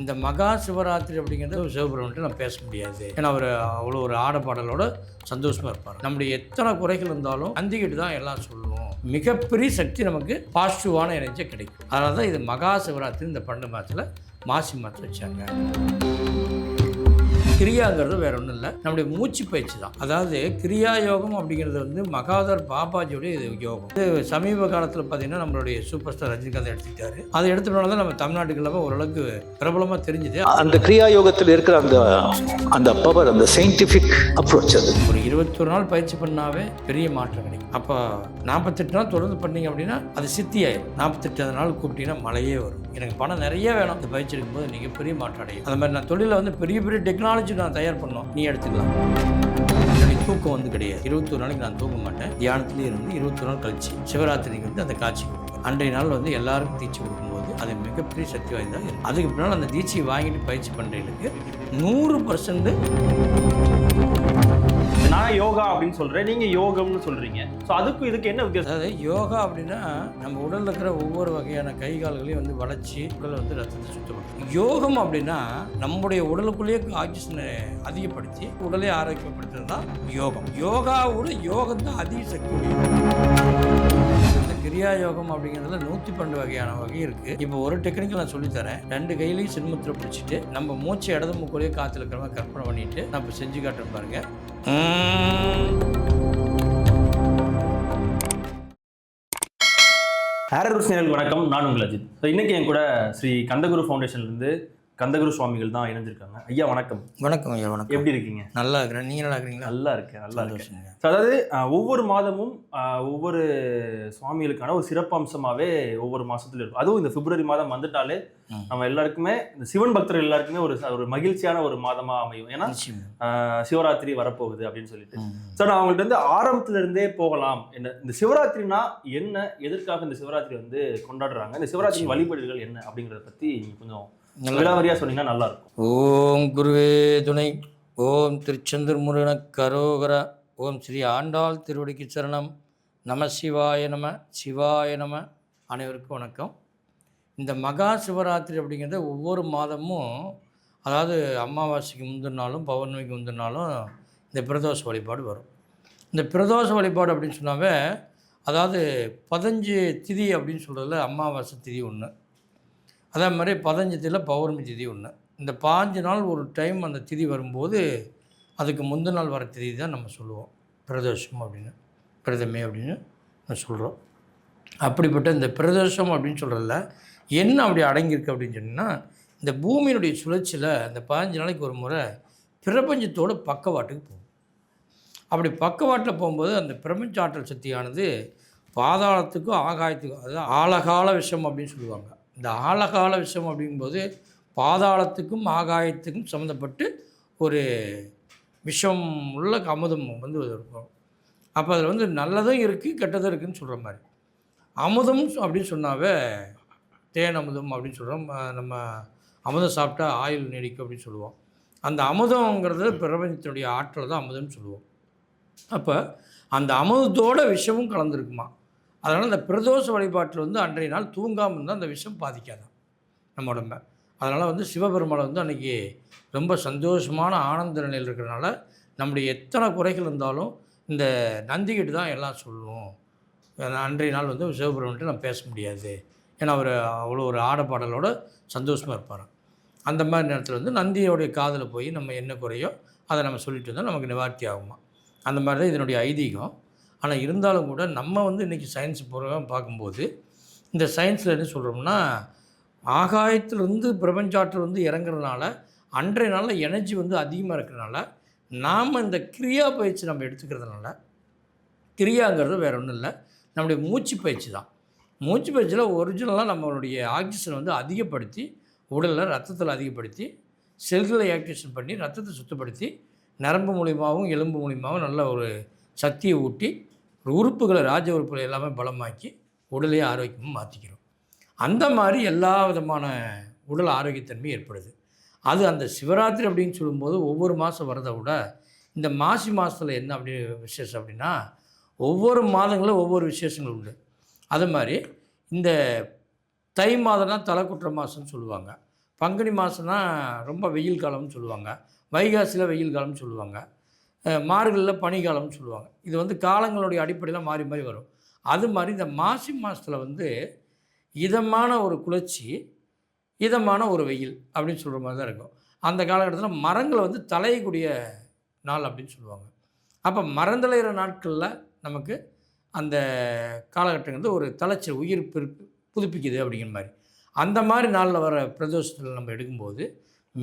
இந்த மகா சிவராத்திரி அப்படிங்கிறது சிவபெருமன்ட்டு நான் பேச முடியாது. ஏன்னா அவர் அவ்வளோ ஒரு ஆடப்பாடலோட சந்தோஷமாக இருப்பார். நம்முடைய எத்தனை குறைகள் இருந்தாலும் அந்திக்கிட்டு தான் எல்லாம் சொல்லுவோம். மிகப்பெரிய சக்தி நமக்கு பாசிட்டிவான எனர்ஜியாக கிடைக்கும். அதனால தான் இது மகா சிவராத்திரி இந்த பன்னெண்டு மாதத்தில் மாசி மாதம் வச்சாங்க. கிரியாங்கிறது வேற ஒன்றும் இல்லை. நம்முடைய மூச்சு பயிற்சி தான். அதாவது கிரியா யோகம் அப்படிங்கிறது வந்து மகாதர் பாபாஜியோடைய இது யோகம். இது சமீப காலத்தில் பார்த்தீங்கன்னா நம்மளுடைய சூப்பர் ஸ்டார் ரஜினிகாந்த் எடுத்துக்கிட்டாரு. அதை எடுத்துட்டோம்னா தான் நம்ம தமிழ்நாட்டுக்கு இல்லாமல் ஓரளவுக்கு பிரபலமாக தெரிஞ்சுது. அந்த கிரியா யோகத்தில் இருக்கிற அந்த அந்த பவர் அந்த சயின்டிஃபிக் அப்ரோச் அது. ஒரு இருபத்தொரு நாள் பயிற்சி பண்ணாவே பெரிய மாற்றம் கிடைக்கும். அப்போ நாற்பத்தெட்டு நாள் தொடர்ந்து பண்ணீங்க அப்படின்னா அது சித்தி ஆயிடும் நாற்பத்தெட்டு நாள் கூப்பிட்டீங்கன்னா மழையே வரும். எனக்கு பணம் நிறைய வேணும். இந்த பயிற்சி எடுக்கும்போது நீங்கள் பெரிய மாற்றம் அடையும். அந்த மாதிரி நான் தொழிலில் வந்து பெரிய பெரிய டெக்னாலஜி நான் தயார் பண்ணோம் நீ எடுத்துக்கலாம். எனக்கு தூக்கம் வந்து கிடையாது. இருபத்தொரு நாளைக்கு நான் தூங்க மாட்டேன். தியானத்திலே இருந்து இருபத்தொரு நாள் கழிச்சு சிவராத்திரிக்கு வந்து அந்த காட்சி கொடுப்பேன். அன்றைய நாள் வந்து எல்லாருக்கும் தீட்சை கொடுக்கும்போது அது மிகப்பெரிய சக்தி வாய்ந்ததாக இருக்கும் அதுக்கு பின்னால் அந்த தீட்சையை வாங்கிட்டு பயிற்சி பண்ணுறவங்களுக்கு நூறு பர்சன்ட் நான் யோகா அப்படின்னு சொல்றேன். நீங்க யோகம்னு சொல்றீங்க. ஸோ அதுக்கும் இதுக்கு என்ன வித்தியாசம்? அதாவது யோகா அப்படின்னா நம்ம உடலில் இருக்கிற ஒவ்வொரு வகையான கை கால்களையும் வந்து வளைச்சி உடலை வந்து ரத்தத்தை சுத்தப்படுத்தும். யோகம் அப்படின்னா நம்முடைய உடலுக்குள்ளேயே ஆக்சிஜனை அதிகப்படுத்தி உடலை ஆரோக்கியப்படுத்துறது தான் யோகம். யோகாவோட யோகம் தான் அதிக சக்தி கிரியா யோகம் அப்படிங்கிறதுல நூற்றி பன்னெண்டு வகையான வகை இருக்கு. இப்போ ஒரு டெக்னிக்கல் நான் சொல்லித்தரேன் ரெண்டு கையிலையும் சின்மத்தில் பிடிச்சிட்டு நம்ம மூச்சு இடது மூக்கோலையே காற்றுல இருக்கிறவங்க கற்பனை பண்ணிட்டு நம்ம செஞ்சு காட்டுறேன் பாருங்க. ஹேரர் வணக்கம். நான் உங்கள் அஜித். ஸோ இன்னைக்கு என் கூட ஸ்ரீ கந்தகுரு ஃபவுண்டேஷன்லேருந்து கந்தகுரு சுவாமிகள் தான் இணைஞ்சிருக்காங்க. ஐயா வணக்கம். வணக்கம் ஐயா வணக்கம். எப்படி இருக்கீங்க? நல்லா இருக்கிறேன். நீங்க நல்லா இருக்கிறீங்களா? நல்லா இருக்கேன் நல்லா இருக்கேன். அதாவது ஒவ்வொரு மாதமும் ஒவ்வொரு சுவாமிகளுக்கான ஒரு சிறப்பு அம்சமாவே ஒவ்வொரு மாசத்துல இருக்கும். அதுவும் இந்த பிப்ரவரி மாதம் வந்துட்டாலே. நம்ம எல்லாருக்குமே இந்த சிவன் பக்தர்கள் எல்லாருக்குமே ஒரு ஒரு மகிழ்ச்சியான ஒரு மாதமா அமையும். ஏன்னா சிவராத்திரி வரப்போகுது அப்படின்னு சொல்லிட்டு. ஸோ நான் அவங்கள்ட்ட இருந்து ஆரம்பத்துல இருந்தே போகலாம். என்ன இந்த சிவராத்திரினா என்ன எதற்காக இந்த சிவராத்திரி வந்து கொண்டாடுறாங்க? இந்த சிவராத்திரி. வழிபாடுகள் என்ன அப்படிங்கறத பத்தி நீங்க கொஞ்சம் நல்லா விலாவரியா சொன்னீங்கன்னா நல்லா இருக்கும் ஓம் குருவே துணை ஓம் திருச்செந்தூர் முருகன கரோகரா ஓம் ஸ்ரீ ஆண்டாள் திருவடிக்கு சரணம். நம சிவாய நம சிவாய நம. அனைவருக்கும் வணக்கம். இந்த மகா சிவராத்திரி அப்படிங்கிறது ஒவ்வொரு மாதமும் அதாவது அமாவாசைக்கு முந்தின நாளும் பௌர்ணமிக்கு முந்தின நாளும் இந்த பிரதோஷ வழிபாடு வரும். இந்த பிரதோஷ வழிபாடு அப்படின்னு சொன்னாவே அதாவது பதினஞ்சு திதி அப்படின்னு சொல்கிறதுல அமாவாசை திதி ஒன்று அதே மாதிரி பதினஞ்சு திதியில் பௌர்ணமி திதி ஒன்று இந்த பாஞ்சு நாள் ஒரு டைம் அந்த திதி வரும்போது அதுக்கு முந்தின நாள் வர திதி தான் நம்ம சொல்லுவோம். பிரதோஷம் அப்படின்னு. பிரதமே அப்படின்னு நம்ம சொல்கிறோம் அப்படிப்பட்ட இந்த பிரதோஷம் அப்படின்னு சொல்கிறதுல என்ன அப்படி அடங்கியிருக்கு அப்படின்னு சொன்னால் இந்த பூமியினுடைய சுழற்சியில் அந்த பதினஞ்சு நாளைக்கு ஒரு முறை பிரபஞ்சத்தோட பக்கவாட்டுக்கு போகும். அப்படி பக்கவாட்டில் போகும்போது அந்த பிரபஞ்ச ஆற்றல் சக்தியானது பாதாளத்துக்கும் ஆகாயத்துக்கும் அதாவது ஆழகால விஷம் அப்படின்னு சொல்லுவாங்க. இந்த ஆழகால விஷம் அப்படிங்கும்போது பாதாளத்துக்கும் ஆகாயத்துக்கும் சம்மந்தப்பட்டு ஒரு விஷம் உள்ள அமுதம் வந்து இருக்கும். அப்போ அதில் வந்து நல்லதும் இருக்குது கெட்டதும் இருக்குதுன்னு சொல்கிற மாதிரி. அமுதம் அப்படின்னு சொன்னாவே தேன் அமுதம் அப்படின்னு சொல்கிறோம் நம்ம அமுதம் சாப்பிட்டா ஆயுள் நீடிக்கும் அப்படின்னு சொல்லுவோம். அந்த அமுதங்கிறது பிரபஞ்சத்தினுடைய ஆற்றல் தான் அமுதம்னு சொல்லுவோம். அப்போ அந்த அமுதத்தோட விஷமும் கலந்துருக்குமா? அதனால் அந்த பிரதோஷ வழிபாட்டில் வந்து அன்றைய நாள் தூங்காமல் இருந்தால் அந்த விஷம் பாதிக்காதான் நம்ம உடம்ப. அதனால் வந்து சிவபெருமானை வந்து அன்றைக்கி ரொம்ப சந்தோஷமான ஆனந்த நிலையில் இருக்கிறனால நம்முடைய எத்தனை குறைகள் இருந்தாலும் இந்த நந்திக்கிட்டு தான் எல்லாம் சொல்லணும் அன்றைய நாள் வந்து சிவபெருமன்ட்டு நான் பேச முடியாது. ஏன்னா அவர் அவ்வளோ ஒரு ஆடப்பாடலோட சந்தோஷமாக இருப்பார். அந்த மாதிரி நேரத்தில் வந்து நந்தியோடைய காதில் போய் நம்ம என்ன குறையோ அதை நம்ம சொல்லிட்டு வந்தால் நமக்கு நிவார்த்தி ஆகுமா அந்த மாதிரி தான் இதனுடைய ஐதீகம். ஆனால் இருந்தாலும் கூட நம்ம வந்து இன்றைக்கி சயின்ஸ் பூர்வம் பார்க்கும்போது இந்த சயின்ஸில் என்ன சொல்கிறோம்னா ஆகாயத்திலிருந்து பிரபஞ்சாற்றல் வந்து இறங்குறதுனால அன்றைய நாளில் எனர்ஜி வந்து அதிகமாக இருக்கிறனால நாம் இந்த கிரியா பயிற்சி நம்ம எடுத்துக்கிறதுனால கிரியாங்கிறது வேறு ஒன்றும் இல்லை. நம்முடைய மூச்சு பயிற்சி தான். மூச்சு பயிற்சியில் ஒரிஜினலாக நம்மளுடைய ஆக்சிஜனை வந்து அதிகப்படுத்தி உடலில் ரத்தத்தில் அதிகப்படுத்தி செல்களை ஆக்டிவேஷன் பண்ணி ரத்தத்தை சுத்தப்படுத்தி நரம்பு மூலியமாகவும் எலும்பு மூலியமாகவும் நல்ல ஒரு சக்தியை ஊட்டி உறுப்புகளை ராஜ உறுப்புகளை எல்லாமே பலமாக்கி உடலையே ஆரோக்கியமாக மாற்றிக்கிறோம் அந்த மாதிரி எல்லா விதமான உடல் ஆரோக்கியத்தன்மை ஏற்படுது. அது அந்த சிவராத்திரி அப்படின்னு சொல்லும்போது ஒவ்வொரு மாதம் வரதை விட இந்த மாசி மாதத்தில் என்ன அப்படி விசேஷம் அப்படின்னா ஒவ்வொரு மாதங்களும் ஒவ்வொரு விசேஷங்கள் உண்டு. அது மாதிரி இந்த தை மாதம்னா தலைக்குற்ற மாதம்னு சொல்லுவாங்க. பங்குனி மாதம்னா ரொம்ப வெயில் காலம்னு சொல்லுவாங்க. வைகாசியில் வெயில் காலம்னு சொல்லுவாங்க. மார்கழியில் பனிக்காலம்னு சொல்லுவாங்க. இது வந்து காலங்களுடைய அடிப்படையில் மாறி மாறி வரும். அது மாதிரி இந்த மாசி மாதத்தில் வந்து இதமான ஒரு குளிர்ச்சி இதமான ஒரு வெயில் அப்படின்னு சொல்கிற மாதிரி தான் இருக்கும். அந்த காலகட்டத்தில் மரங்களை வந்து தலையக்கூடிய நாள் அப்படின்னு சொல்லுவாங்க. அப்போ மரந்தளைகிற நாட்களில் நமக்கு அந்த காலகட்டம் வந்து ஒரு தலைச்சி உயிர் புதுப்பிக்குது அப்படிங்கிற மாதிரி. அந்த மாதிரி நாளில் வர பிரதோஷத்தில் நம்ம எடுக்கும்போது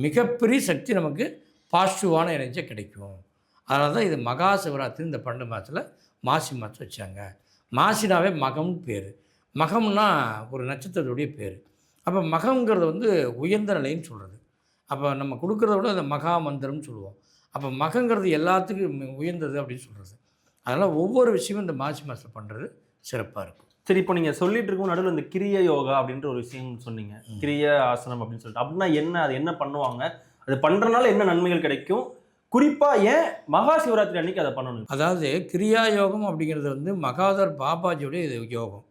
மிகப்பெரிய சக்தி நமக்கு பாசிட்டிவான எனர்ஜியாக கிடைக்கும். அதனால தான் இது மகா சிவராத்திரி இந்த பன்னெண்டு மாதத்தில் மாசி மாதம் வச்சாங்க. மாசினாவே மகம்னு பேர். மகம்னா ஒரு நட்சத்திரத்துடைய பேர். அப்போ மகங்கிறது வந்து உயர்ந்த நிலைன்னு சொல்கிறது அப்போ நம்ம கொடுக்குறத விட அந்த மகா மந்திரம்னு சொல்லுவோம். அப்போ மகங்கிறது எல்லாத்துக்கும் உயர்ந்தது அப்படின்னு சொல்கிறது அதனால் ஒவ்வொரு விஷயமும் இந்த மாசி மாதம் பண்ணுறது சிறப்பாக இருக்கும். சரி இப்போ நீங்க சொல்லிட்டு இருக்கும் நடுவில் இந்த கிரிய யோகா அப்படின்ற ஒரு விஷயம் சொன்னீங்க. கிரிய ஆசனம் அப்படின்னு சொல்லிட்டு. அப்படின்னா என்ன? அது என்ன பண்ணுவாங்க? அது பண்றதுனால என்ன நன்மைகள் கிடைக்கும்? குறிப்பாக ஏன் மகா சிவராத்திரி அன்னைக்கு அதை பண்ணணும்? அதாவது கிரியா யோகம் அப்படிங்கிறது வந்து மகாதர் பாபாஜியுடைய இது யோகம்.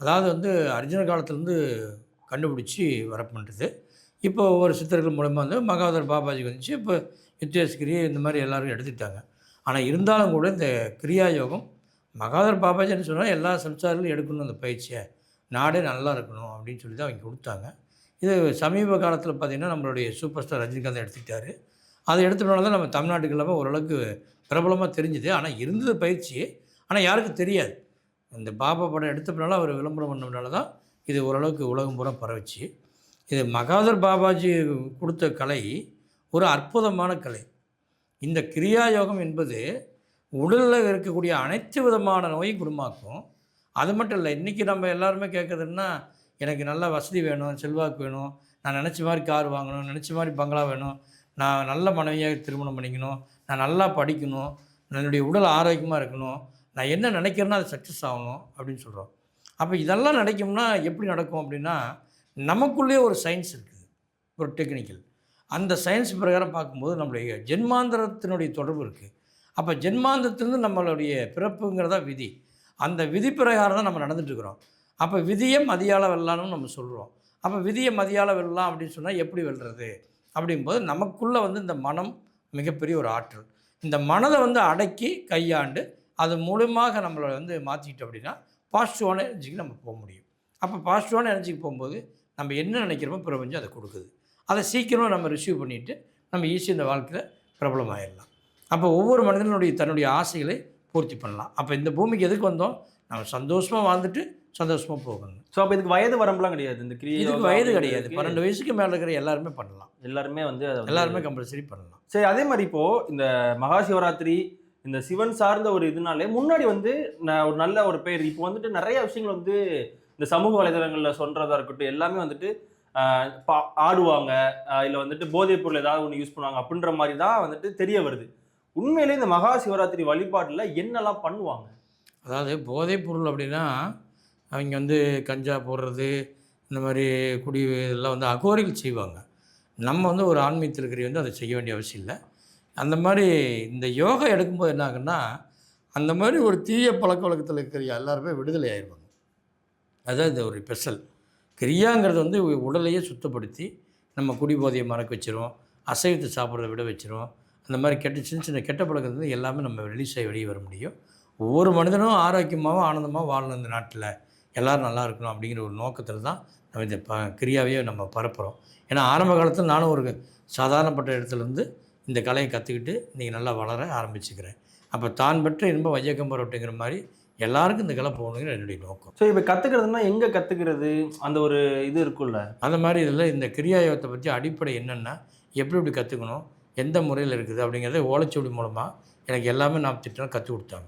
அதாவது வந்து அர்ஜுன காலத்துலேருந்து கண்டுபிடிச்சி வரப்பண்றது இப்போ ஒவ்வொரு சித்தர்கள் மூலமாக வந்து மகாதர் பாபாஜி வந்துச்சு இப்போ யுத்தேஷ் இந்த மாதிரி எல்லோரும் எடுத்துக்கிட்டாங்க. ஆனால் இருந்தாலும் கூட இந்த கிரியா யோகம் மகாதர் பாபாஜின்னு சொன்னால் எல்லா சம்சாரிகளும் எடுக்கணும் அந்த பயிற்சியை. நாடே நல்லா இருக்கணும் அப்படின்னு சொல்லி தான் அவங்க கொடுத்தாங்க. இது சமீப காலத்தில் பார்த்திங்கன்னா நம்மளுடைய சூப்பர் ஸ்டார் ரஜினிகாந்த் எடுத்துக்கிட்டாரு. அதை எடுத்தனால தான் நம்ம தமிழ்நாட்டுக்கு இல்லாமல் ஓரளவுக்கு பிரபலமாக தெரிஞ்சுது. ஆனால் இருந்தது பயிற்சி. ஆனால் யாருக்கும் தெரியாது. இந்த பாபா படம் எடுத்தப்பனால அவர் விளம்பரம் பண்ணனால தான் இது ஓரளவுக்கு உலகம் பூரா பரவிச்சு. இது மகாதர் பாபாஜி கொடுத்த கலை ஒரு அற்புதமான கலை. இந்த கிரியா யோகம் என்பது உடலில் இருக்கக்கூடிய அனைத்து விதமான நோயும் குணமாக்கும். அது மட்டும் இல்லை இன்றைக்கி நம்ம எல்லாருமே கேட்குறதுன்னா எனக்கு நல்ல வசதி வேணும் செல்வாக்கு வேணும். நான் நினச்ச மாதிரி கார் வாங்கணும் நினச்ச மாதிரி பங்களா வேணும். நான் நல்ல மனைவியாக திருமணம் பண்ணிக்கணும். நான் நல்லா படிக்கணும். என்னுடைய உடல் ஆரோக்கியமாக இருக்கணும். நான் என்ன நினைக்கிறேனோ அது சக்ஸஸ் ஆகணும் அப்படின்னு சொல்கிறோம் அப்போ இதெல்லாம் நடக்கும்னா எப்படி நடக்கும் அப்படின்னா நமக்குள்ளேயே ஒரு சயின்ஸ் இருக்குது. ஒரு டெக்னிக்கல் அந்த சயின்ஸ் பிரகாரம் பார்க்கும்போது நம்மளுடைய ஜென்மாந்திரத்தினுடைய தொடர்பு இருக்குது அப்போ ஜென்மாந்திரத்திலிருந்து நம்மளுடைய பிறப்புங்கிறதா விதி. அந்த விதி பிரகாரம் தான் நம்ம நடந்துட்டுருக்குறோம் அப்போ விதியை மதியால வெல்லான்னு நம்ம சொல்கிறோம் அப்போ விதியை மதியால வெல்லாம் அப்படின்னு சொன்னால் எப்படி வெல்றது? அப்படிங்கும்போது நமக்குள்ளே வந்து இந்த மனம் மிகப்பெரிய ஒரு ஆற்றல். இந்த மனதை வந்து அடக்கி கையாண்டு அது மூலமாக நம்மளை வந்து மாற்றிக்கிட்டோம் அப்படின்னா பாசிட்டிவான எனர்ஜிக்கு நம்ம போக முடியும். அப்போ பாசிட்டிவான எனர்ஜிக்கு போகும்போது நம்ம என்ன நினைக்கிறோமோ பிரபஞ்சம் அதை கொடுக்குது. அதை சீக்கிரம் நம்ம ரிசீவ் பண்ணிவிட்டு நம்ம ஈஸியாக இந்த வாழ்க்கையில் பிரபலமாயிடலாம் அப்போ ஒவ்வொரு மனிதனுடைய தன்னுடைய ஆசைகளை பூர்த்தி பண்ணலாம். அப்போ இந்த பூமிக்கு எதுக்கு வந்தோம்? நம்ம சந்தோஷமாக வாழ்ந்துட்டு சந்தோஷமாக போகணும். ஸோ அப்போ இதுக்கு வயது வரம்புலாம் கிடையாது. இந்த கிரிய இதுக்கு வயது கிடையாது. பன்னெண்டு வயசுக்கு மேலே இருக்கிற எல்லாருமே பண்ணலாம். எல்லாருமே வந்து எல்லாருமே கம்பல்சரி பண்ணலாம். சரி அதே மாதிரி இப்போ இந்த மகா சிவராத்திரி இந்த சிவன் சார்ந்த ஒரு இதுனாலே முன்னாடி வந்து ஒரு நல்ல ஒரு பேர். இப்போ வந்துட்டு நிறைய விஷயங்கள் வந்து இந்த சமூக வலைதளங்களில் சொல்றதா இருக்கட்டும் எல்லாமே வந்துட்டு ஆடுவாங்க. இல்ல வந்துட்டு போதைப் பொருள் ஏதாவது ஒன்று யூஸ் பண்ணுவாங்க அப்படின்ற மாதிரி தான் வந்துட்டு தெரிய வருது. உண்மையிலே இந்த மகா சிவராத்திரி வழிபாட்டில் என்னெல்லாம் பண்ணுவாங்க? அதாவது போதைப் பொருள் அப்படின்னா அவங்க வந்து கஞ்சா போடுறது இந்த மாதிரி குடி இதெல்லாம் வந்து அகோரிகள் செய்வாங்க. நம்ம வந்து ஒரு ஆன்மீகத்தில் வந்து அதை செய்ய வேண்டிய அவசியம் இல்லை. அந்த மாதிரி இந்த யோகா எடுக்கும்போது என்ன ஆகுன்னா அந்த மாதிரி ஒரு தீய பழக்க வழக்கத்தில் இருக்கிற எல்லாருமே விடுதலை ஆயிடுவாங்க. அதுதான் இந்த ஒரு ஸ்பெஷல். கிரியாங்கிறது வந்து உடலையே சுத்தப்படுத்தி நம்ம குடி போதையை மறக்க வச்சிரும் அசைவத்தை சாப்பிட்றத விட வச்சிரும் அந்த மாதிரி கெட்ட சின்ன சின்ன கெட்ட பழக்கத்துலேருந்து எல்லாமே நம்ம ரிலீஸ் ஆகி வெளியே வர முடியும். ஒவ்வொரு மனிதனும் ஆரோக்கியமாகவும் ஆனந்தமாக வாழணும் இந்த நாட்டில். எல்லோரும் நல்லா இருக்கணும் அப்படிங்கிற ஒரு நோக்கத்தில் தான் நம்ம இந்த ப கிரியாவையே நம்ம பரப்புகிறோம் ஏன்னா ஆரம்ப காலத்தில் நானும் ஒரு சாதாரணப்பட்ட இடத்துலேருந்து இந்த கலையை கற்றுக்கிட்டு இன்றைக்கி நல்லா வளர ஆரம்பிச்சுக்கிறேன். அப்போ தான் பெற்ற இன்ப வையக்கம் பரவட்டுங்கிற மாதிரி எல்லாருக்கும் இந்த கலை போகணுங்கிற என்னுடைய நோக்கம். ஸோ இப்போ கத்துக்கிறதுனா எங்க கத்துக்கிறது? அந்த ஒரு இது இருக்குல்ல அந்த மாதிரி இதில் இந்த கிரியாயோகத்தை பற்றி அடிப்படை என்னென்னா எப்படி எப்படி கற்றுக்கணும் எந்த முறையில் இருக்குது? அப்படிங்கிறத ஓலைச்சுவடி மூலமாக எனக்கு எல்லாமே நான் திட்டம் கற்றுக் கொடுத்தாங்க.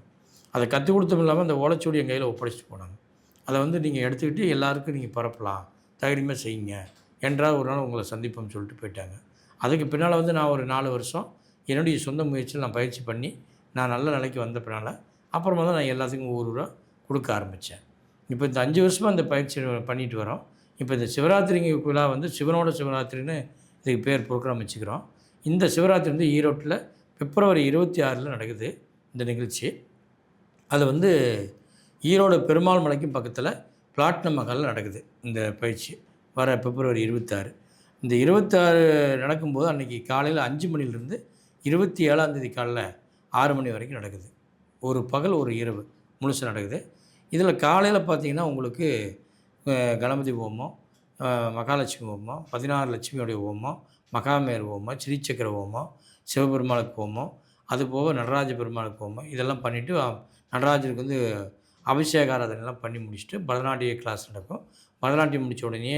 அதை கற்றுக் கொடுத்ததும் இல்லாமல் அந்த ஓலைச்சுவடி என் கையில் ஒப்படைச்சிட்டு போனாங்க. அதை வந்து நீங்கள் எடுத்துக்கிட்டு எல்லாருக்கும் நீங்கள் பரப்பலாம். தைரியமாக செய்யுங்க. என்றால் ஒரு நாள் உங்களை சந்திப்போம்னு சொல்லிட்டு போயிட்டாங்க. அதுக்கு பின்னால் வந்து நான் ஒரு நாலு வருஷம் என்னுடைய சொந்த முயற்சியில் நான் பயிற்சி பண்ணி நான் நல்ல நிலைக்கு வந்த பின்னால் அப்புறமா தான் நான் எல்லாத்துக்கும் ஊர் ஊராக கொடுக்க ஆரம்பித்தேன் இப்போ இந்த அஞ்சு வருஷமாக இந்த பயிற்சி பண்ணிட்டு வரோம். இப்போ இந்த சிவராத்திரிங்க விழா வந்து சிவனோட சிவராத்திரின்னு இதுக்கு பேர் ப்ரோக்ராம் வச்சுக்கிறோம் இந்த சிவராத்திரி வந்து ஈரோட்டில் பிப்ரவரி இருபத்தி ஆறில் நடக்குது இந்த நிகழ்ச்சி. அது வந்து ஈரோடு பெருமாள் மலைக்கும் பக்கத்தில் பிளாட்டினம் மகாலில் நடக்குது இந்த பயிற்சி. வர பிப்ரவரி இருபத்தாறு. இந்த இருபத்தாறு நடக்கும்போது அன்றைக்கி காலையில் அஞ்சு மணிலேருந்து இருபத்தி ஏழாந்தேதி காலைல ஆறு மணி வரைக்கும் நடக்குது. ஒரு பகல் ஒரு இரவு முழுசு நடக்குது. இதில் காலையில் பார்த்தீங்கன்னா உங்களுக்கு கணபதி ஹோமம் மகாலட்சுமி ஹோமம் பதினாறு லட்சுமியோடைய ஹோமம் மகாமேர் ஹோமம் ஸ்ரீசக்கர ஹோமம் சிவபெருமாளுக்கு ஹோமம் அதுபோக நடராஜ பெருமாளுக்கு ஹோமம். இதெல்லாம் பண்ணிவிட்டு நடராஜருக்கு வந்து அபிஷேக ஆராதனைலாம் பண்ணி முடிச்சுட்டு பரதநாட்டிய கிளாஸ் நடக்கும். பரதநாட்டியம் முடித்த உடனே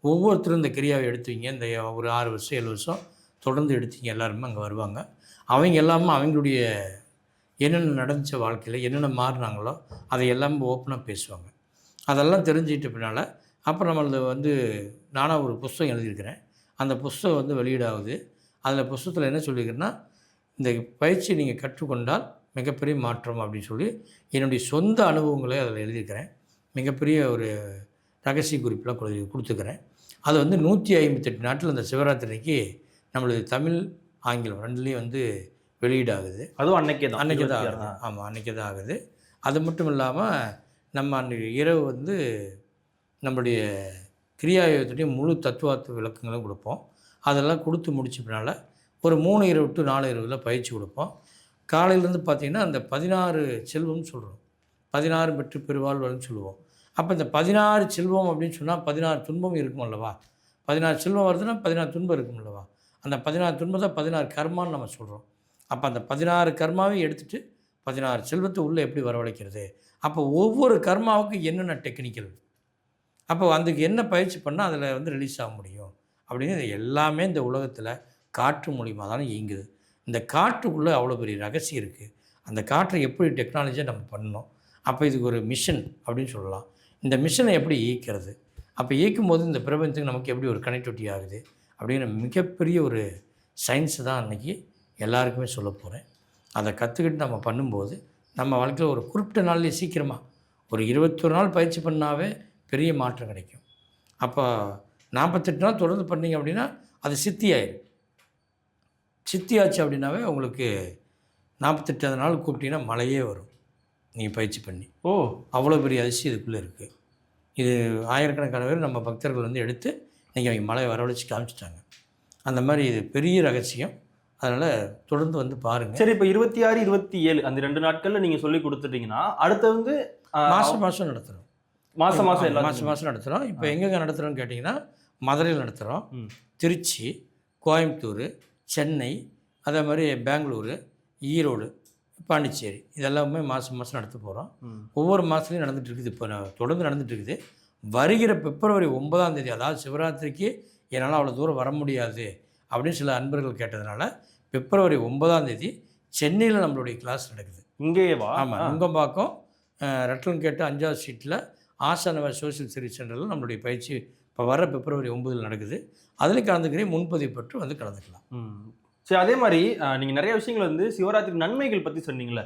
ஒவ்வொருத்தரும் இந்த கிரியாவை எடுத்துவீங்க. இந்த ஒரு ஆறு வருஷம் ஏழு வருஷம் தொடர்ந்து எடுத்தீங்க. எல்லாருமே அங்கே வருவாங்க. அவங்க எல்லாமே அவங்களுடைய என்னென்ன நடந்துச்ச வாழ்க்கையில் என்னென்ன மாறினாங்களோ அதை எல்லாமே ஓப்பனாக பேசுவாங்க. அதெல்லாம் தெரிஞ்சுக்கிட்ட பின்னால் அப்புறம் நம்மளது வந்து நானாக ஒரு புஸ்தகம் எழுதியிருக்கிறேன். அந்த புஸ்தகம் வந்து வெளியீடாகுது. அதில் புஸ்தகத்தில் என்ன சொல்லியிருக்கேன்னா இந்த பயிற்சி நீங்கள் கற்றுக்கொண்டால் மிகப்பெரிய மாற்றம் அப்படின்னு சொல்லி என்னுடைய சொந்த அனுபவங்களை அதில் எழுதியிருக்கிறேன். மிகப்பெரிய ஒரு ரகசிய குறிப்பெலாம் கொடு கொடுத்துக்கிறேன் அது வந்து நூற்றி ஐம்பத்தெட்டு நாட்டில் அந்த சிவராத்திரிக்கு நம்மளது தமிழ் ஆங்கிலம் ரெண்டுலேயும் வந்து வெளியீடாகுது. அதுவும் அன்னைக்கே தான். அன்றைக்கி தான் ஆகுது. ஆமாம் அன்றைக்கி தான் ஆகுது. அது மட்டும் இல்லாமல் நம்ம அன்றைக்கி இரவு வந்து நம்மளுடைய கிரியாயோகத்துடைய முழு தத்துவார்த்த விளக்கங்களும் கொடுப்போம். அதெல்லாம் கொடுத்து முடிச்ச பின்னால் ஒரு மூணு இரவு டு நாலு இரவில் பயிற்சி கொடுப்போம். காலையிலேருந்து பார்த்திங்கன்னா அந்த பதினாறு செல்வம்னு சொல்கிறோம் பதினாறு பெற்று பெருவாழ்வல்னு சொல்லுவோம். அப்போ இந்த பதினாறு செல்வம் அப்படின்னு சொன்னால் பதினாறு துன்பம் இருக்கும் அல்லவா? பதினாறு செல்வம் வருதுன்னா பதினாறு துன்பம் இருக்கும் அல்லவா? அந்த பதினாறு துன்பம் தான் பதினாறு கர்மான்னு நம்ம சொல்கிறோம் அப்போ அந்த பதினாறு கர்மாவை எடுத்துகிட்டு பதினாறு செல்வத்தை உள்ளே எப்படி வரவழைக்கிறது? அப்போ ஒவ்வொரு கர்மாவுக்கும் என்னென்ன டெக்னிக்கல்? அப்போ அதுக்கு என்ன பயிற்சி பண்ணால் அதில் வந்து ரிலீஸ் ஆக முடியும்? அப்படின்னு எல்லாமே இந்த உலகத்தில் காற்று மூலியமாக தானே இயங்குது. இந்த காற்றுக்குள்ளே அவ்வளோ பெரிய ரகசியம் இருக்குது அந்த காற்றை எப்படி டெக்னாலஜியாக நம்ம பண்ணணும்? அப்போ இதுக்கு ஒரு மிஷன் அப்படின்னு சொல்லலாம். இந்த மிஷனை எப்படி இயக்கிறது? அப்போ இயக்கும் போது இந்த பிரபஞ்சத்துக்கு நமக்கு எப்படி ஒரு கனெக்டிவிட்டி ஆகுது? அப்படிங்கிற மிகப்பெரிய ஒரு சயின்ஸ் தான் அன்றைக்கி எல்லாருக்குமே சொல்ல போகிறேன் அதை கற்றுக்கிட்டு நம்ம பண்ணும்போது நம்ம வாழ்க்கையில் ஒரு குறிப்பிட்ட நாள்லேயே சீக்கிரமாக ஒரு இருபத்தொரு நாள் பயிற்சி பண்ணாவே பெரிய மாற்றம் கிடைக்கும். அப்போ நாற்பத்தெட்டு நாள் தொடர்ந்து பண்ணீங்க அப்படின்னா அது சித்தி ஆயிடும் சித்தி ஆச்சு அப்படின்னாவே உங்களுக்கு நாற்பத்தெட்டாவது நாள் கூப்பிட்டீங்கன்னா மழையே வரும். நீங்கள் பயிற்சி பண்ணி. ஓ. அவ்வளோ பெரிய அதிசயம் இதுக்குள்ளே இருக்குது இது ஆயிரக்கணக்கான பேர் நம்ம பக்தர்கள் வந்து எடுத்து இன்றைக்கி அவங்க மலையை வரவழைச்சு காமிச்சிட்டாங்க. அந்த மாதிரி இது பெரிய ரகசியம். அதனால் தொடர்ந்து வந்து பாருங்கள் சரி இப்போ இருபத்தி ஆறு இருபத்தி ஏழு அந்த ரெண்டு நாட்கள்ல நீங்க சொல்லி கொடுத்துட்டீங்கன்னா அடுத்து வந்து மாதம் மாதம் நடத்துகிறோம் மாசம் மாசம் எல்லாம் மாதம் மாதம் நடத்துகிறோம் இப்போ எங்கெங்கே நடத்துகிறோம்னு கேட்டிங்கன்னா மதுரையில் நடத்துகிறோம். திருச்சி கோயம்புத்தூர் சென்னை அதே மாதிரி பெங்களூரு ஈரோடு பாண்டிச்சேரி. இதெல்லாமே மாதம் மாதம் நடத்த போகிறோம். ஒவ்வொரு மாதத்துலையும் நடந்துட்டு இருக்குது. இப்போ தொடர்ந்து நடந்துட்டு இருக்குது. வருகிற பிப்ரவரி ஒன்பதாம் தேதி அதாவது சிவராத்திரிக்கு என்னால் அவ்வளோ தூரம் வர முடியாது அப்படின்னு சில அன்பர்கள் கேட்டதுனால பிப்ரவரி ஒன்பதாம் தேதி சென்னையில் நம்மளுடைய கிளாஸ் நடக்குது. இங்கேயே வா. ஆமாம் நுங்கம்பாக்கம் ரெட்டலம் கேட்டு அஞ்சாவது சீட்டில் ஆசானவர் சோஷியல் சர்வீஸ் சென்டரில் நம்மளுடைய பயிற்சி இப்போ வர பிப்ரவரி ஒன்பதில் நடக்குது. அதில் கலந்துக்கிறேன் முன்பதிவு பெற்று வந்து கலந்துக்கலாம். ம். சரி அதே மாதிரி ஆஹ், நீங்க நிறைய விஷயங்கள் வந்து சிவராத்திரி நன்மைகள் பத்தி சொன்னீங்கல்ல.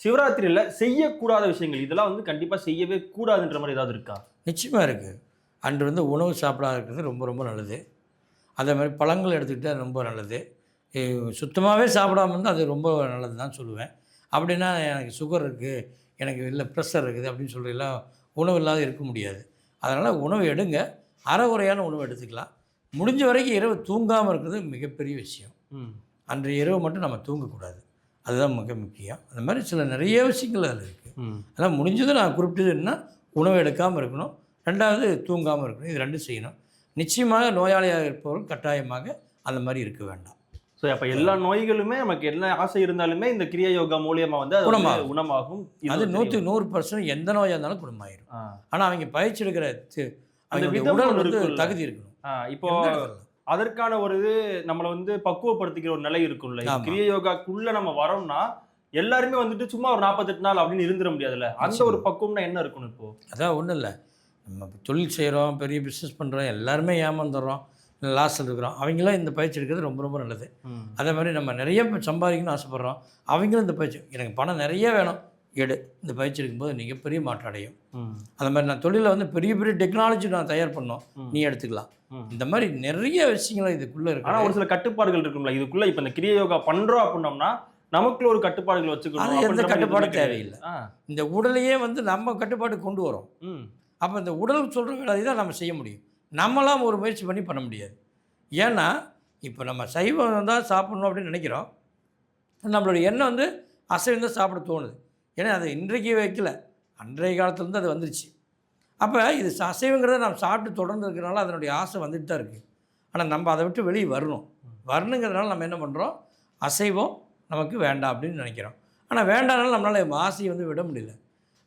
சிவராத்திரியில செய்யக்கூடாத விஷயங்கள் இதெல்லாம் வந்து கண்டிப்பா செய்யவே கூடாதுன்ற மாதிரி ஏதாவது இருக்கா? நிச்சயமாக இருக்குது அன்று வந்து உணவு சாப்பிடாத இருக்கிறது ரொம்ப ரொம்ப நல்லது. அதே மாதிரி பழங்கள் எடுத்துக்கிட்டால் ரொம்ப நல்லது. சுத்தமாகவே சாப்பிடாம இருந்தால் அது ரொம்ப நல்லது தான் சொல்லுவேன். அப்படின்னா எனக்கு சுகர் இருக்குது எனக்கு இல்லை ப்ரெஷர் இருக்குது அப்படின்னு சொல்லிலாம் உணவு இல்லாத இருக்க முடியாது. அதனால் உணவு எடுங்க. அறகுறையான உணவு எடுத்துக்கலாம். முடிஞ்ச வரைக்கும் இரவு தூங்காமல் இருக்கிறது மிகப்பெரிய விஷயம். ம். அன்றைய இரவு மட்டும் நம்ம தூங்கக்கூடாது. அதுதான் மிக முக்கியம். அந்த மாதிரி சில நிறைய விஷயங்கள் அதில் இருக்குது. அதனால் முடிஞ்சது நான் குறிப்பிட்டது என்ன? உணவு எடுக்காமல் இருக்கணும். ரெண்டாவது தூங்காமல் இருக்கணும். இது ரெண்டும் செய்யணும். நிச்சயமாக நோயாளியாக இருப்பவர்கள் கட்டாயமாக அந்த மாதிரி இருக்க வேண்டாம். ஸோ அப்ப எல்லா நோய்களுமே நமக்கு என்ன ஆசை இருந்தாலுமே இந்த கிரியா யோகா மூலியமா வந்து குணமாகும். குணமாகும். அது. நூற்றுக்கு நூறு பர்சன்ட் எந்த நோயாக இருந்தாலும் குணமாயிரும். ஆ. ஆனால் அவங்க பயிற்சி எடுக்கிற அந்த விதம் வந்து. தகுதி இருக்கணும். இப்போ? அதற்கான ஒரு இது நம்மளை வந்து பக்குவப்படுத்திக்கிற ஒரு நிலை இருக்கும்ல. கிரிய யோகாக்குள்ள நம்ம வரோம்னா எல்லாருமே வந்துட்டு சும்மா ஒரு நாற்பத்தெட்டு நாள் அப்படின்னு இருந்துட முடியாதுல்ல. அந்த. ஒரு பக்குவம்னா என்ன இருக்கணும் இப்போ? அதான் ஒன்றும் இல்லை. நம்ம தொழில் செய்கிறோம் பெரிய பிஸ்னஸ் பண்ணுறோம் எல்லாருமே ஏமாந்துடுறோம் லாஸில் இருக்கிறோம். அவங்களாம் இந்த பயிற்சி எடுக்கிறது ரொம்ப ரொம்ப நல்லது. அதே மாதிரி நம்ம நிறைய சம்பாதிக்கணும்னு ஆசைப்பட்றோம். அவங்களும் இந்த பயிற்சி எனக்கு பணம் நிறைய வேணும். எடு. இந்த பயிற்சி எடுக்கும்போது மிகப்பெரிய மாற்றம் அடையும் அந்த மாதிரி நான் தொழிலில் வந்து பெரிய பெரிய டெக்னாலஜி நான் தயார் பண்ணோம். நீ எடுத்துக்கலாம். இந்த மாதிரி நிறைய விஷயங்கள் இதுக்குள்ளே இருக்கு. ஒரு சில கட்டுப்பாடுகள் இருக்கும்ல. இதுக்குள்ள இப்ப இந்த கிரிய யோகா பண்றோம் அப்படின்னோம்னா நமக்குள்ள ஒரு கட்டுப்பாடுகள் வச்சுக்கணும். எந்த கட்டுப்பாடும். தேவையில்லை. இந்த உடலையே வந்து நம்ம கட்டுப்பாடு கொண்டு வரோம். அப்போ இந்த உடல் சொல்கிற வேலையை தான் நம்ம செய்ய முடியும். நம்மளாம் ஒரு முயற்சி பண்ணி பண்ண முடியாது. ஏன்னா இப்போ நம்ம சைவம் தான் சாப்பிட்ணும் அப்படின்னு நினைக்கிறோம். நம்மளுடைய எண்ணம் வந்து அசைவம் தான் சாப்பிட தோணுது. ஏன்னா அது இன்றைக்கு வைக்கல. அன்றைய காலத்துலேருந்து அது வந்துருச்சு. அப்போ இது அசைவங்கிறத நம்ம சாப்பிட்டு தொடர்ந்து இருக்கிறனால அதனுடைய ஆசை வந்துட்டு தான் இருக்குது ஆனால் நம்ம அதை விட்டு வெளியே வரணும். வரணுங்கிறதுனால நம்ம என்ன பண்ணுறோம் அசைவம் நமக்கு வேண்டாம் அப்படின்னு நினைக்கிறோம். ஆனால் வேண்டாம்னாலும் நம்மளால் ஆசையை வந்து விட முடியல.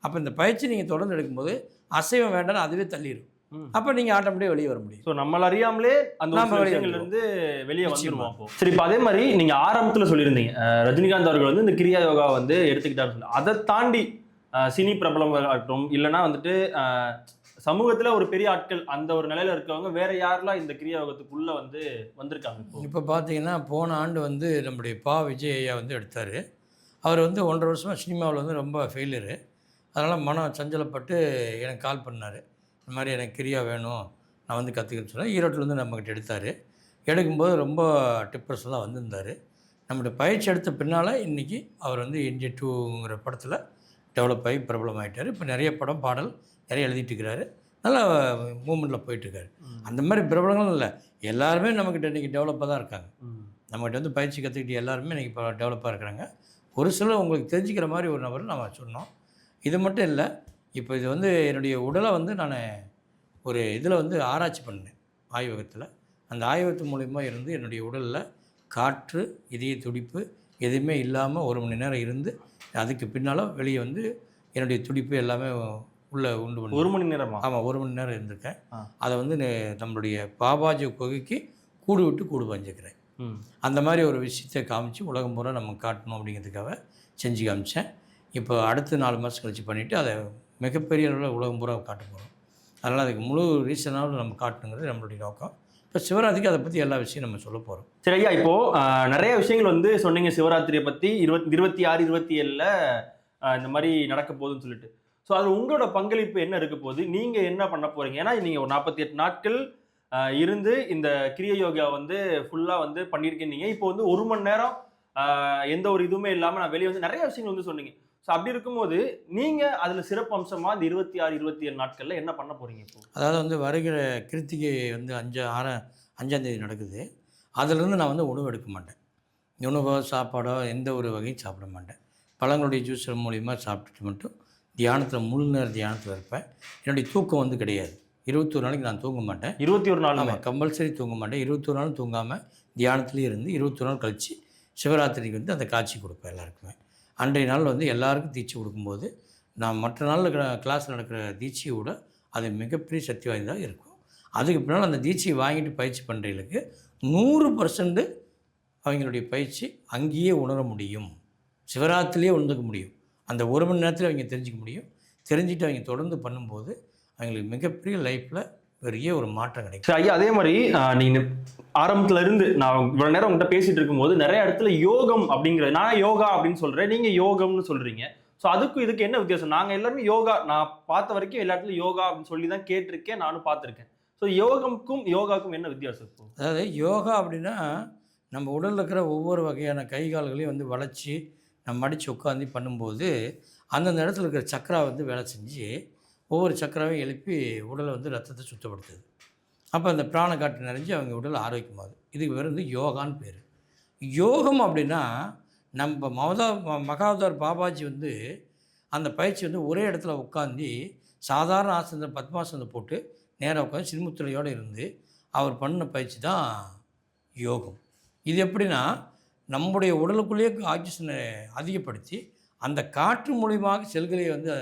அப்போ இந்த பயிற்சி நீங்கள் தொடர்ந்து எடுக்கும்போது அசைவம் வேண்டாம்னு அதுவே தள்ளிடும் அப்போ நீங்கள் ஆட்டோமேட்டிக்காக வெளியே வர முடியும். ஸோ நம்மள அறியாமலே அந்த சில வெளிய அப்போ. சரி இப்போ அதே மாதிரி நீங்க ஆரம்பத்துல சொல்லியிருந்தீங்க. ரஜினிகாந்த் அவர்கள் வந்து இந்த கிரியா யோகா வந்து எடுத்துக்கிட்டாருன்னு சொல்லி. அதை தாண்டி சினி பிரபலமாக இருக்கட்டும் இல்லைன்னா வந்துட்டு சமூகத்துல ஒரு பெரிய ஆட்கள் அந்த ஒரு நிலையில இருக்கவங்க வேற யாரெல்லாம் இந்த கிரியா யோகத்துக்குள்ள வந்து வந்திருக்காங்க இப்போ? இப்போ பார்த்தீங்கன்னா போன ஆண்டு வந்து நம்முடைய பா. விஜய் ஐயா வந்து எடுத்தார். அவர் வந்து ஒன்றரை வருஷமாக சினிமாவில் வந்து ரொம்ப ஃபெயிலியரு அதனால் மனம் சஞ்சலப்பட்டு எனக்கு கால் பண்ணார். இந்த மாதிரி எனக்கு கிரியா வேணும் நான் வந்து கற்றுக்கிட்டு சொன்னேன் ஈரோட்டிலேருந்து நம்மக்கிட்ட எடுத்தார். எடுக்கும்போது ரொம்ப டிப்ரெஷன்லாம் வந்திருந்தார். நம்முடைய பயிற்சி எடுத்த பின்னால் இன்றைக்கி அவர் வந்து இந்திய டூங்கிற படத்தில் டெவலப் ஆகி பிரபலம் ஆகிட்டார் இப்போ நிறைய படம் பாடல் நிறைய எழுதிட்டு இருக்கிறாரு. நல்லா மூமெண்ட்டில் போயிட்டுருக்காரு அந்த மாதிரி பிரபலங்களும் இல்லை. எல்லாருமே நம்மக்கிட்ட இன்றைக்கி டெவலப்பாக தான் இருக்காங்க. நம்மகிட்ட வந்து பயிற்சி கற்றுக்கிட்டு எல்லாருமே இன்றைக்கி இப்போ டெவலப்பாக இருக்கிறாங்க. ஒரு சிலர் உங்களுக்கு தெரிஞ்சுக்கிற மாதிரி ஒரு நபர் நம்ம சொன்னோம். இது மட்டும் இல்லை இப்போ இது வந்து என்னுடைய உடலை வந்து நான் ஒரு இதில் வந்து ஆராய்ச்சி பண்ணேன் ஆய்வகத்தில். அந்த ஆய்வகத்து மூலிமா இருந்து என்னுடைய உடலில் காற்று இதய துடிப்பு எதுவுமே இல்லாமல் ஒரு மணி நேரம் இருந்து அதுக்கு பின்னால் வெளியே வந்து என்னுடைய துடிப்பு எல்லாமே உள்ளே உண்டு பண்ணி ஒரு மணி நேரமா? ஆமாம் ஒரு மணி நேரம் இருந்திருக்கேன். அதை வந்து நம்மளுடைய பாபாஜி குகைக்கு கூடு விட்டு கூடு பஞ்சுக்கிறேன். அந்த மாதிரி ஒரு விஷயத்தை காமிச்சு உலகம் பூரா நம்ம காட்டணும் அப்படிங்கிறதுக்காக செஞ்சு காமிச்சேன். இப்போ அடுத்த நாலு மாதம் கழிச்சு பண்ணிவிட்டு அதை மிகப்பெரிய அளவில் உலகம் பூரா காட்ட போகிறோம் அதனால் அதுக்கு முழு ரீசனாகவும் நம்ம காட்டணுங்கிறது நம்மளுடைய நோக்கம். இப்போ சிவராத்திரிக்கு அதை பற்றி எல்லா விஷயம் நம்ம சொல்ல போகிறோம் சரி ஐயா இப்போது நிறைய விஷயங்கள் வந்து சொன்னீங்க சிவராத்திரியை பற்றி இருபத்தி இருபத்தி ஆறு இருபத்தி ஏழில் இந்த மாதிரி நடக்க போகுதுன்னு சொல்லிட்டு. ஸோ அது உங்களோட பங்களிப்பு என்ன இருக்க போகுது? நீங்கள் என்ன பண்ண போகிறீங்க ஏன்னா நீங்கள் ஒரு நாற்பத்தி எட்டு நாட்கள் இருந்து இந்த கிரிய யோகா வந்து ஃபுல்லாக வந்து பண்ணியிருக்கீங்க. இப்போ வந்து ஒரு மணி நேரம் எந்த ஒரு இதுவுமே இல்லாமல் நான் வெளியே வந்து நிறைய விஷயங்கள் வந்து சொன்னீங்க. ஸோ அப்படி இருக்கும்போது நீங்க அதுல சிறப்பு அம்சமா இந்த இருபத்தி ஆறு இருபத்தி ஏழு நாட்கள்ல என்ன பண்ண போறீங்க இப்போ? அதாவது வந்து வருகிற கிருத்திகை வந்து அஞ்சு ஆற அஞ்சாந்தேதி நடக்குது. அதிலிருந்து நான் வந்து உணவு எடுக்க மாட்டேன். உணவோ சாப்பாடோ எந்த ஒரு வகையும் சாப்பிட மாட்டேன். பழங்களுடைய ஜூஸ் மூலிமா சாப்பிட்டுட்டு மட்டும் தியானத்தில் முழு நேர தியானத்தில் இருப்பேன். என்னுடைய தூக்கம் வந்து கிடையாது. இருபத்தொரு நாளைக்கு நான் தூங்க மாட்டேன். இருபத்தி ஒரு நாள் ஆமாம் கம்பல்சரி தூங்க மாட்டேன். இருபத்தொரு நாள் தூங்காமல் தியானத்துலேயே இருந்து இருபத்தொரு நாள் கழித்து சிவராத்திரிக்கு வந்து அந்த காட்சி கொடுப்பேன் எல்லாருக்குமே. அன்றைய நாள் வந்து எல்லாருக்கும் தீட்சை கொடுக்கும்போது நான் மற்ற நாளில் கிளாஸ் நடக்கிற தீட்சையை விட அது மிகப்பெரிய சக்தி வாய்ந்ததாக இருக்கும். அதுக்கு பின்னால் அந்த தீட்சையை வாங்கிட்டு பயிற்சி பண்ணுறவங்களுக்கு நூறு பர்சன்ட் அவங்களுடைய பயிற்சி அங்கேயே உணர முடியும். சிவராத்திரியே உணர்ந்துக்க முடியும். அந்த ஒரு மணி நேரத்தில் அவங்க தெரிஞ்சுக்க முடியும். தெரிஞ்சுட்டு அவங்க தொடர்ந்து பண்ணும்போது அவங்களுக்கு மிகப்பெரிய லைஃப்பில் பெரிய ஒரு மாற்றம் கிடைக்கும். சரி ஐயா அதே மாதிரி ஆஹ், நீங்க ஆரம்பத்துல இருந்து நான் இவ்வளவு நேரம் உங்ககிட்ட பேசிட்டு இருக்கும்போது நிறைய இடத்துல யோகம் அப்படிங்கிற நான் யோகா அப்படின்னு சொல்றேன் நீங்க யோகம்னு சொல்றீங்க. ஸோ அதுக்கும் இதுக்கு என்ன வித்தியாசம்? நாங்க எல்லாருமே யோகா நான் பார்த்த வரைக்கும் எல்லா இடத்துலயும் யோகா அப்படின்னு சொல்லி தான் கேட்டிருக்கேன் நானும் பார்த்துருக்கேன். ஸோ யோகம்க்கும் யோகாக்கும் என்ன வித்தியாசம் இப்போ? அதாவது யோகா அப்படின்னா நம்ம உடலில் இருக்கிற ஒவ்வொரு வகையான கை கால்களையும் வந்து வளைச்சி நம்ம மடித்து உட்காந்து பண்ணும்போது அந்தந்த இடத்துல இருக்கிற சக்கரா வந்து வேலை செஞ்சு ஒவ்வொரு சக்கரவையும் எழுப்பி உடலை வந்து ரத்தத்தை சுத்தப்படுத்துது. அப்போ அந்த பிராண காற்று நிறைஞ்சு அவங்க உடல் ஆரோக்கியமாகுது இதுக்கு பேர் வந்து யோகான்னு பேர். யோகம் அப்படின்னா நம்ம மகதா மகாவதார் பாபாஜி வந்து அந்த பயிற்சி வந்து ஒரே இடத்துல உட்காந்து சாதாரண ஆசனத்தில் பத்மாசனத்தை போட்டு நேராக உட்காந்து சின்முத்திரையோடு இருந்து அவர் பண்ண பயிற்சி தான் யோகம். இது எப்படின்னா நம்முடைய உடலுக்குள்ளேயே ஆக்சிஜனை அதிகப்படுத்தி அந்த காற்று மூலியமாக செல்களை வந்து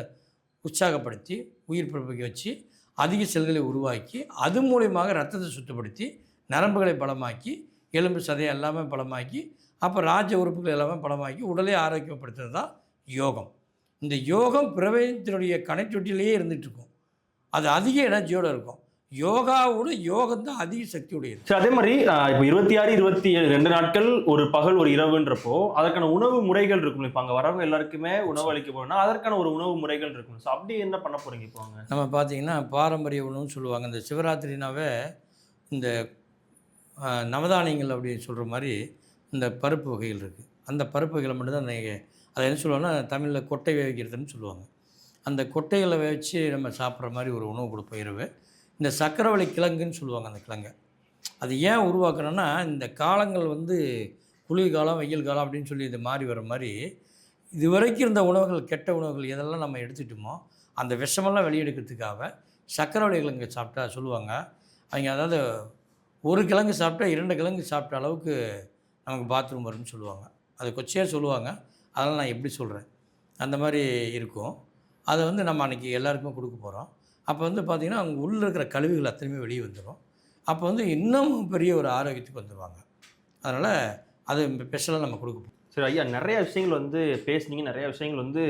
உற்சாகப்படுத்தி உயிர் பிறப்பிக்க வச்சு அதிக செல்களை உருவாக்கி அது மூலியமாக ரத்தத்தை சுத்தப்படுத்தி நரம்புகளை பலமாக்கி எலும்பு சதை எல்லாமே பலமாக்கி அப்போ ராஜ உறுப்புகள் எல்லாமே பலமாக்கி உடலை ஆரோக்கியப்படுத்துறது தான் யோகம். இந்த யோகம் பிரபஞ்சத்தினுடைய கனைச்சொட்டிலேயே இருந்துகிட்ருக்கும் அது அதிக எனர்ஜியோடு இருக்கும். யோகாவோட யோகம் தான் அதிக சக்தி உடையது சரி அதே மாதிரி இப்போ இருபத்தி ஆறு இருபத்தி ஏழு ரெண்டு நாட்கள் ஒரு பகல் ஒரு இரவுன்றப்போ அதற்கான உணவு முறைகள் இருக்கும் இப்போ அங்கே வரவங்க எல்லாருக்குமே உணவு அளிக்க போறோம்னா அதற்கான ஒரு உணவு முறைகள் இருக்கும். ஸோ அப்படி என்ன பண்ண போறீங்க இப்போ அங்க? நம்ம பார்த்தீங்கன்னா பாரம்பரிய உணவுன்னு சொல்லுவாங்க. இந்த சிவராத்திரினாவே இந்த நவதானியங்கள் அப்படி சொல்கிற மாதிரி இந்த பருப்பு வகைகள் இருக்குது அந்த பருப்பு வகைகளை மட்டும்தான் நீங்கள் அதை என்ன சொல்லுவாங்கன்னா தமிழில் கொட்டை வேவிக்கிறதுன்னு சொல்லுவாங்க. அந்த கொட்டைகளை வேவிச்சு நம்ம சாப்பிட்ற மாதிரி ஒரு உணவு கொடுப்போம் இரவு. இந்த சக்கரவள்ளி கிழங்குன்னு சொல்லுவாங்க அந்த கிழங்கை. அது ஏன் உருவாக்குறோன்னா இந்த காலங்கள் வந்து குளிர்காலம் வெயில் காலம் அப்படின்னு சொல்லி இது மாறி வர மாதிரி இது வரைக்கும் இருந்த உணவுகள் கெட்ட உணவுகள் எதெல்லாம் நம்ம எடுத்துட்டோமோ அந்த விஷமெல்லாம் வெளியெடுக்கிறதுக்காக சக்கரவள்ளி கிழங்கு சாப்பிட்டா சொல்லுவாங்க. அவங்க அதாவது ஒரு கிழங்கு சாப்பிட்டா இரண்டு கிழங்கு சாப்பிட்ட அளவுக்கு நமக்கு பாத்ரூம் வரும்னு சொல்லுவாங்க. அது கொச்சையாக சொல்லுவாங்க. அதெல்லாம் நான் எப்படி சொல்கிறேன் அந்த மாதிரி இருக்கும். அதை வந்து நம்ம அன்றைக்கி எல்லாருக்குமே கொடுக்க போகிறோம் அப்போ வந்து பார்த்திங்கன்னா அவங்க உள்ளே இருக்கிற கழிவுகள் அத்தனையுமே வெளியே வந்துடும் அப்போ வந்து இன்னும் பெரிய ஒரு ஆரோக்கியத்துக்கு வந்துடுவாங்க அதனால் அது ஸ்பெஷலாக நம்ம கொடுக்க போகிறோம் சரி ஐயா நிறைய விஷயங்கள் வந்து பேசுனீங்க. நிறைய விஷயங்கள் வந்து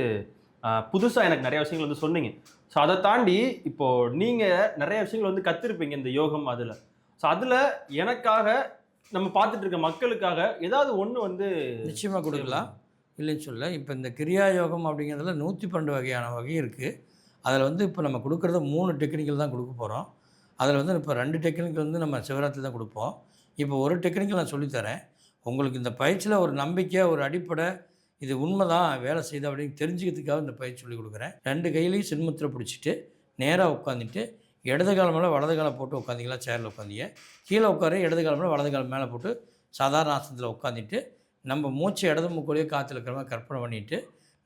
புதுசாக எனக்கு நிறைய விஷயங்கள் வந்து சொன்னீங்க. ஸோ அதை தாண்டி இப்போ நீங்கள் நிறைய விஷயங்கள் வந்து கற்றுருப்பீங்க இந்த யோகம் அதில். ஸோ அதில் எனக்காக நம்ம பார்த்துட்டு இருக்க மக்களுக்காக ஏதாவது ஒன்று வந்து நிச்சயமாக கொடுக்கலாம். இல்லைன்னு சொல்ல இப்போ இந்த கிரியா யோகம் அப்படிங்கிறதுல நூற்றி பன்னெண்டு வகையான வகை இருக்குது அதில் வந்து இப்போ நம்ம கொடுக்குறது மூணு டெக்னிக்கல் தான் கொடுக்க போகிறோம். அதில் வந்து இப்போ ரெண்டு டெக்னிக்கல் வந்து நம்ம சிவராத்திரி தான் கொடுப்போம். இப்போ ஒரு டெக்னிக்கல் நான் சொல்லித்தரேன் உங்களுக்கு இந்த பயிற்சியில் ஒரு நம்பிக்கை ஒரு அடிப்படை இது உண்மை தான் வேலை செய்யுது அப்படின்னு தெரிஞ்சுக்கிறதுக்காக இந்த பயிற்சி சொல்லி கொடுக்குறேன். ரெண்டு கையிலையும் சின்மத்தில் பிடிச்சிட்டு நேராக உட்காந்துட்டு இடது காலம் மேலே வலது காலம் போட்டு உட்காந்திங்களா சேரில் உட்காந்தீங்க கீழே உட்கார இடது காலம் மேலே வலது காலம் மேலே போட்டு சாதாரண ஆசனத்தில் உட்காந்துட்டு நம்ம மூச்சு இடது மூக்கோடையே காற்றுல இருக்கிற மாதிரி கற்பனை பண்ணிவிட்டு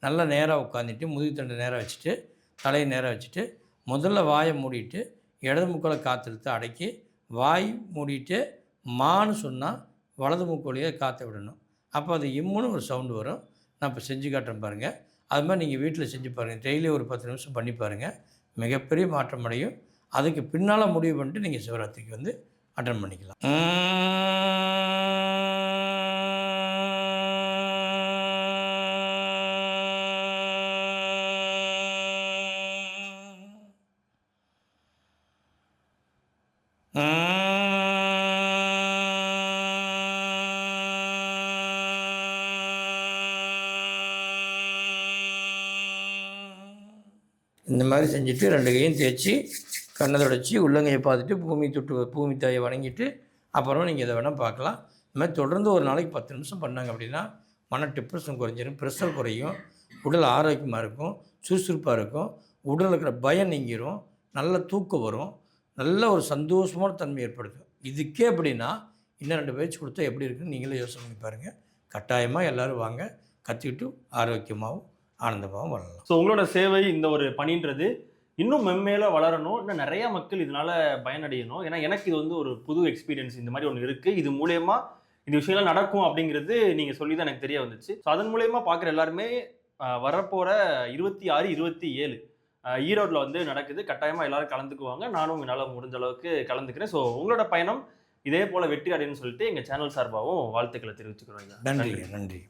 நல்லா நேராக உட்காந்துட்டு முதுகு தண்டு நேராக வச்சுட்டு தலையை நேராக வச்சுட்டு முதல்ல வாயை மூடிட்டு இடது மூக்கோல காற்றெடுத்து அடக்கி வாய் மூடிட்டு மான்னு சொன்னால் வலது மூக்கோலையே காற்ற விடணும். அப்போ அது இம்முன்னு ஒரு சவுண்டு வரும். நான் இப்போ செஞ்சு காட்டுறேன் பாருங்கள் அது மாதிரி நீங்கள் வீட்டில் செஞ்சு பாருங்கள் டெய்லி ஒரு பத்து நிமிஷம் பண்ணி பாருங்கள் மிகப்பெரிய மாற்றம் அடையும். அதுக்கு பின்னால் முடிவு பண்ணிட்டு நீங்கள் சிவராத்திரிக்கு வந்து அட்டன் பண்ணிக்கலாம். இந்த மாதிரி செஞ்சுட்டு ரெண்டு கையும் தேய்ச்சி கண்ணை தொடச்சி உள்ளங்கையை பார்த்துட்டு பூமி தொட்டு பூமி தாயை வணங்கிட்டு அப்புறம் நீங்கள் இதை வேணால் பார்க்கலாம். இந்த மாதிரி தொடர்ந்து ஒரு நாளைக்கு பத்து நிமிஷம் பண்ணாங்க அப்படின்னா மன டிப்ரெஷன் குறைஞ்சிரும் ப்ரெஷர் குறையும் உடல் ஆரோக்கியமாக இருக்கும் சுறுசுறுப்பாக இருக்கும் உடலில் இருக்கிற பயம் நீங்கிரும் நல்ல தூக்கம் வரும். நல்ல ஒரு சந்தோஷமான தன்மை ஏற்படுத்தும் இதுக்கே அப்படின்னா இன்னும் ரெண்டு பேச்சு கொடுத்தா எப்படி இருக்குன்னு நீங்களே யோசனை பண்ணி பாருங்கள் கட்டாயமாக எல்லோரும் வாங்க. கற்றுக்கிட்டு ஆரோக்கியமாகவும் ஆனந்தமாகவும் வளரலாம் ஸோ உங்களோட சேவை இந்த ஒரு பணின்றது இன்னும் மென்மேல வளரணும். இன்னும் நிறைய மக்கள் இதனால பயனடையணும். ஏன்னா எனக்கு இது வந்து ஒரு புது எக்ஸ்பீரியன்ஸ் இந்த மாதிரி ஒன்று இருக்குது இது மூலயமா இந்த விஷயம்லாம் நடக்கும் அப்படிங்கிறது நீங்கள் சொல்லி தான் எனக்கு தெரிய வந்துச்சு. ஸோ அதன் மூலயமா பார்க்குற எல்லாருமே வரப்போகிற இருபத்தி ஆறு இருபத்தி ஏழு ஈரோட்டில் வந்து நடக்குது. கட்டாயமாக எல்லாரும் கலந்துக்குவாங்க. நானும் என்னால் முடிஞ்ச அளவுக்கு கலந்துக்கிறேன். ஸோ உங்களோட பயணம் இதே போல வெற்றி அடையணும்னு சொல்லிட்டு எங்கள் சேனல் சார்பாகவும் வாழ்த்துக்களை தெரிவிச்சுக்கிறோம். நன்றி. நன்றி.